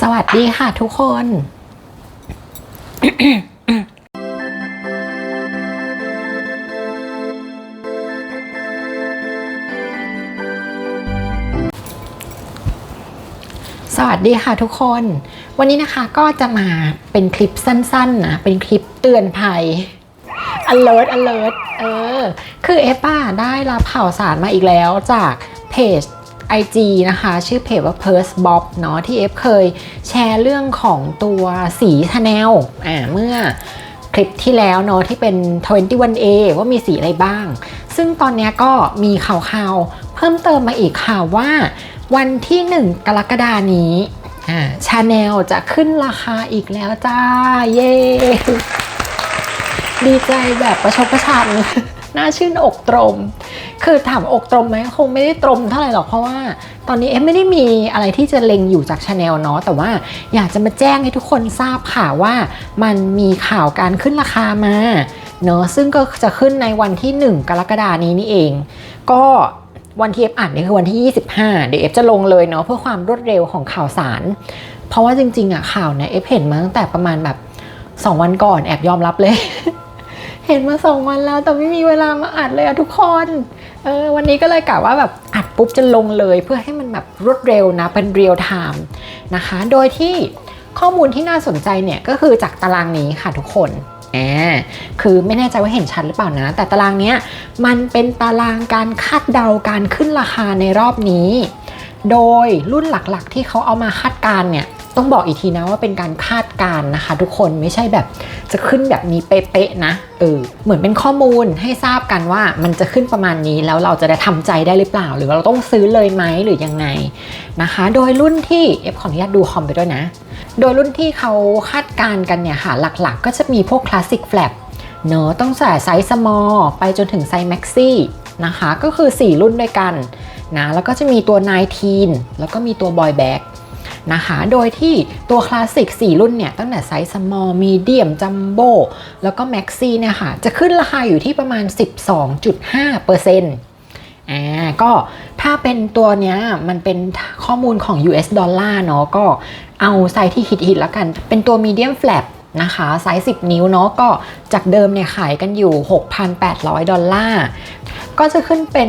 สวัสดีค่ะทุกคน สวัสดีค่ะทุกคน วันนี้นะคะก็จะมาเป็นคลิปสั้นๆนะ เป็นคลิปเตือนภัย alert alert เออ คือเอฟอะได้รับข่าวสารมาอีกแล้วจากเพจ IG นะคะ ชื่อเพจว่า p u r s e Bob เนาะที่เอฟเคยแชร์เรื่องของตัวสีชาแนลอ่าเมื่อคลิปที่แล้วเนาะที่เป็น 21A ว่ามีสีอะไรบ้าง ซึ่งตอนนี้ก็มีข่าวๆเพิ่มเติมมาอีกค่ะว่าวันที่ 1 กรกฎานี้อ่าชาแนลจะขึ้นราคาอีกแล้วจ้า เย้ดีใจแบบประชดประชันน่าชื่นอกตรม คือถามอกตรมไหมคงไม่ได้ตรมเท่าไหร่หรอกเพราะว่า ตอนนี้เอ็มไม่ได้มีอะไรที่จะเล็งอยู่จากชาแนลเนาะแต่ว่าอยากจะมาแจ้งให้ทุกคนทราบค่ะว่ามันมีข่าวการขึ้นราคามาเนาะซึ่งก็จะขึ้นในวันที่ 1 กรกฎานี้นี่เอง ก็วันที่เอฟอ่านนี่คือวันที่ 25 เดี๋ยวเอฟจะลงเลยเนาะเพื่อความรวดเร็วของข่าวสาร เพราะว่าจริงๆอะข่าวเนี่ยเอฟเห็นมาตั้งแต่ประมาณแบบ 2 วันก่อนแอบยอมรับเลย เห็นมาสองวันแล้วแต่ไม่มีเวลามาอัดเลยอะทุกคน เออวันนี้ก็เลยกะว่าแบบอัดปุ๊บจะลงเลยเพื่อให้มันแบบรวดเร็วนะเป็นเรียลไทม์นะคะ โดยที่ข้อมูลที่น่าสนใจเนี่ยก็คือจากตารางนี้ค่ะทุกคนอ่าคือไม่แน่ใจว่าเห็นชัดหรือเปล่านะ แต่ตารางเนี้ยมันเป็นตารางการคาดเดาการขึ้นราคาในรอบนี้ โดยรุ่นหลักๆที่เขาเอามาคาดการณ์เนี่ย ต้องบอกอีกทีนะว่าเป็นการคาดการณ์นะคะ ทุกคนไม่ใช่แบบจะขึ้นแบบนี้เป๊ะๆนะเออเหมือนเป็นข้อมูลให้ทราบกันว่ามันจะขึ้นประมาณนี้แล้วเราจะได้ทำใจได้หรือเปล่า หรือเราต้องซื้อเลยไหมหรือยังไงนะคะ โดยรุ่นที่เอฟขออนุญาตดูคอมไปด้วยนะ โดยรุ่นที่เขาคาดการณ์กันเนี่ยค่ะ หลักๆ ก็จะมีพวกคลาสสิกแฟลปเนอะต้องใส่ไซส์ small ไปจนถึงไซส์ maxi นะคะ ก็คือ 4 รุ่นด้วยกันนะแล้วก็จะมีตัว 19 แล้วก็มีตัว boy bag นะคะ โดยที่ตัวคลาสสิก 4 รุ่นเนี่ย ตั้งแต่ไซส์ small medium jumbo แล้วก็ maxi เนี่ยค่ะ จะขึ้นราคาอยู่ที่ประมาณ 12.5%อ่าก็ถ้าเป็นตัวเนี้ยมันเป็นข้อมูลของ US ดอลลาร์เนาะก็เอาไซส์ที่ฮิตๆแล้วกัน เป็นตัว medium flap นะคะไซส์ 10 นิ้วเนาะก็จากเดิมเนี่ยขายกันอยู่ 6,800 ดอลลาร์ ก็จะขึ้นเป็น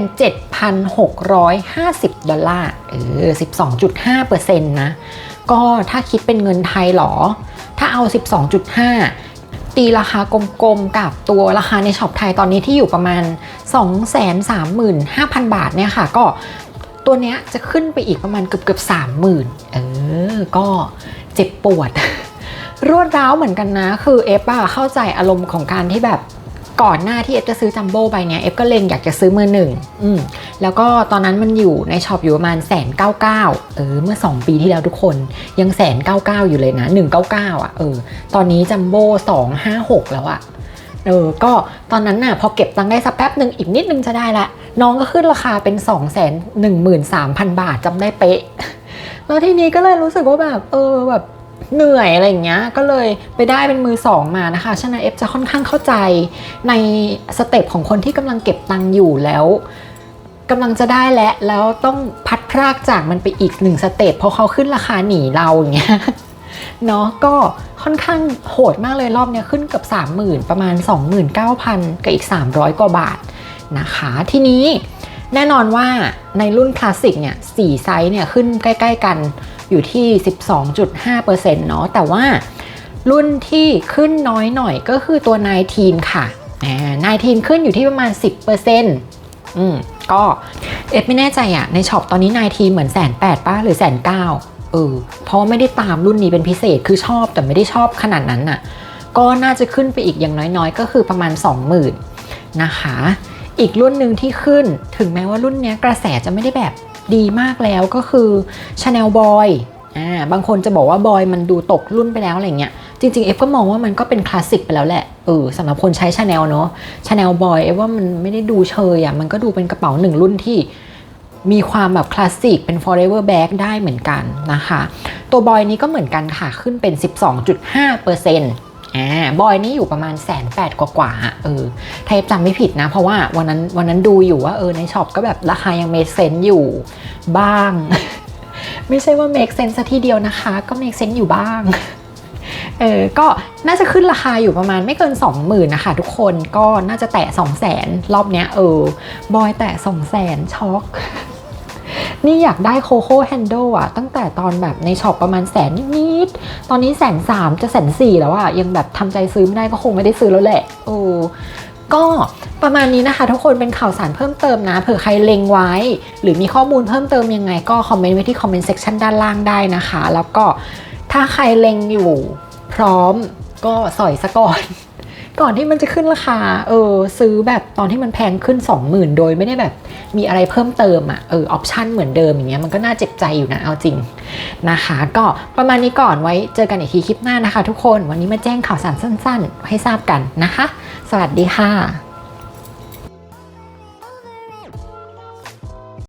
7,650 ดอลลาร์เออ12.5%นะ ก็ถ้าคิดเป็นเงินไทยหรอ ถ้าเอา 12.5 ตีราคากลมๆกับตัวราคาในช็อปไทยตอนนี้ที่อยู่ประมาณ 235,000 บาทเนี่ยค่ะ ก็ตัวเนี้ยจะขึ้นไปอีกประมาณเกือบเกือบ30,000เออ ก็เจ็บปวด รวดร้าวเหมือนกันนะ คือเอฟอะเข้าใจอารมณ์ของการที่แบบ ก่อนหน้าที่เอฟจะซื้อจัมโบ้ไปเนี่ยเอฟก็เล็งอยากจะซื้อมือหนึ่งอืมแล้วก็ตอนนั้นมันอยู่ในช็อปอยู่ประมาณแสนเก้าเก้าเออเมื่อ 2 ปีที่แล้วทุกคนยังแสนเก้าเก้าอยู่เลยนะ1 9 9อะเออตอนนี้จัมโบ้สองห้าหกแล้วอะเออก็ตอนนั้นน่ะพอเก็บตังค์ได้สักแป๊บหนึ่งอีกนิดนึงจะได้ละ น้องก็ขึ้นราคาเป็น2องแสนหนึ่งหมื่นสามพันบาทจำได้เป๊ะ แล้วทีนี้ก็เลยรู้สึกว่าแบบเออแบบ เหนื่อยอะไรอย่างเงี้ยก็เลยไปได้เป็นมือสองมานะคะฉะนั้นเอฟจะค่อนข้างเข้าใจในสเต็ปของคนที่กำลังเก็บตังค์อยู่แล้วกำลังจะได้และแล้วต้องพัดพรากจากมันไปอีกหนึ่งสเต็ปเพราะเขาขึ้นราคาหนีเราอย่างเงี้ยเนาะก็ค่อนข้างโหดมากเลยรอบเนี้ยขึ้นเกือบ30,000 ประมาณ 29,000 กับอีก 300 กว่าบาทนะคะ ทีนี้ แน่นอนว่าในรุ่นคลาสสิกเนี่ย4ไซส์เนี่ยขึ้นใกล้ ๆ กันอยู่ที่ 12.5%เนาะแต่ว่ารุ่นที่ขึ้นน้อยหน่อยก็คือตัว19ค่ะอ่า19ขึ้นอยู่ที่ประมาณ 10%อืมก็เอฟไม่แน่ใจอะในช็อปตอนนี้19เหมือนแสนแปดป้าหรือแสนเก้าเออเพราะไม่ได้ตามรุ่นนี้เป็นพิเศษคือชอบแต่ไม่ได้ชอบขนาดนั้นน่ะ ก็น่าจะขึ้นไปอีกอย่างน้อยๆ ก็คือประมาณ 20,000 นะคะ อีกรุ่นหนึ่งที่ขึ้นถึงแม้ว่ารุ่นนี้กระแสจะไม่ได้แบบดีมากแล้วก็คือ Chanel Boy อ่าบางคนจะบอกว่าบอยมันดูตกรุ่นไปแล้วอะไรเงี้ยจริงๆเอฟก็มองว่ามันก็เป็นคลาสสิกไปแล้วแหละเออสำหรับคนใช้ Chanel เนาะ Chanel Boy เอฟว่ามันไม่ได้ดูเชยอะ่ะมันก็ดูเป็นกระเป๋าหนึ่งรุ่นที่มีความแบบคลาสสิกเป็น forever bag ได้เหมือนกันนะคะ ตัวบอยนี้ก็เหมือนกันค่ะ ขึ้นเป็น 12.5% อ่าบอยนี่อยู่ประมาณแสนแปดกว่าๆเออเอฟจำไม่ผิดนะ เพราะว่าวันนั้นวันนั้นดูอยู่ว่าเออในช็อปก็แบบราคายังเมเซนอยู่บ้าง ไม่ใช่ว่า make sense ซะทีเดียวนะคะ ก็ make sense อยู่บ้างเออ ก็น่าจะขึ้นราคาอยู่ประมาณไม่เกิน 20,000นะคะทุกคน ก็น่าจะแตะ200,000รอบเนี้ยเออ บอยแตะ200,000ช็อก นี่อยากได้โคโค่แฮนด์อะตั้งแต่ตอนแบบในช็อปประมาณแสนนิดๆตอนนี้แสนสามจะแสนสี่แล้วอะยังแบบทำใจซื้อไม่ได้ก็คงไม่ได้ซื้อแล้วแหละโอ้ก็ประมาณนี้นะคะ ทุกคนเป็นข่าวสารเพิ่มเติมนะเผื่อใครเล็งไว้ หรือมีข้อมูลเพิ่มเติมยังไง ก็คอมเมนต์ไว้ที่คอมเมนต์เซ็กชันด้านล่างได้นะคะ แล้วก็ถ้าใครเล็งอยู่พร้อมก็สอยซะก่อน ก่อนที่มันจะขึ้นราคา เออ ซื้อแบบตอนที่มันแพงขึ้น 20,000 โดยไม่ได้แบบ มีอะไรเพิ่มเติมอะ่ะ เออ ออปชันเหมือนเดิมอย่างเงี้ย มันก็น่าเจ็บใจอยู่นะ เอาจริงนะคะ ก็ประมาณนี้ก่อนไว้เจอกันอีกทีคลิปหน้านะคะ ทุกคน วันนี้มาแจ้งข่าวสารสั้น ๆ ให้ทราบกันนะคะ สวัสดีค่ะ